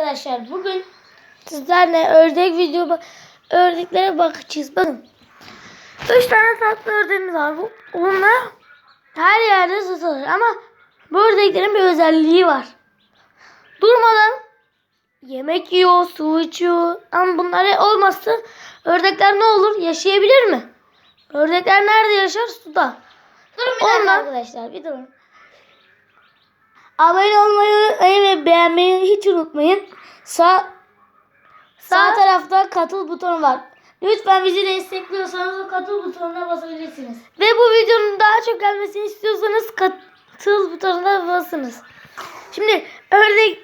arkadaşlar bugün sizlerle ördek video ördeklere bakacağız. Bakın. Üç tane tatlı ördeğimiz var. Bu, bunlar her yerde satılır ama bu ördeklerin bir özelliği var. Durmadan yemek yiyor, su içiyor. Ama bunlar olmazsa ördekler ne olur? Yaşayabilir mi? Ördekler nerede yaşar? Suda. Durun bir dakika Ondan- arkadaşlar bir durun. Abone olmayı unutmayın ve beğenmeyi hiç unutmayın. Sağ sağ tarafta katıl butonu var. Lütfen bizi destekliyorsanız o katıl butonuna basabilirsiniz. Ve bu videonun daha çok gelmesini istiyorsanız katıl butonuna basınız. Şimdi ördek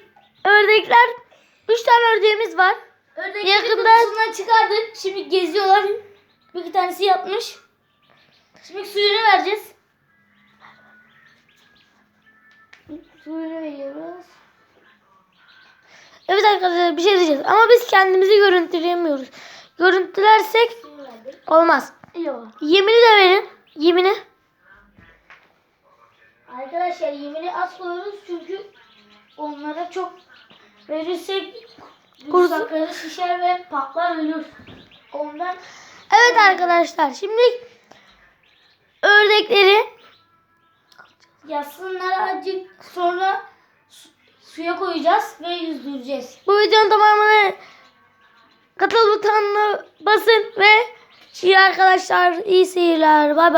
ördekler 3 tane ördeğimiz var. Ördekleri Yakında kutusundan çıkardık. şimdi geziyorlar. Bir iki tanesi yatmış. Şimdi suyunu vereceğiz. Suyunu veriyoruz. Evet arkadaşlar bir şey diyeceğiz. Ama biz kendimizi görüntüleyemiyoruz. Görüntülersek olmaz. Yok. Yemini de verin. Yemini. Arkadaşlar yemini az koyuyoruz çünkü onlara çok verirsek kursakları şişer ve patlar ölür. Ondan Evet arkadaşlar şimdi ördekleri yatsınlar azıcık sonra su- suya koyacağız ve yüzdüreceğiz. bu videonun tamamını katıl butonuna basın ve iyi arkadaşlar iyi seyirler. Bay bay.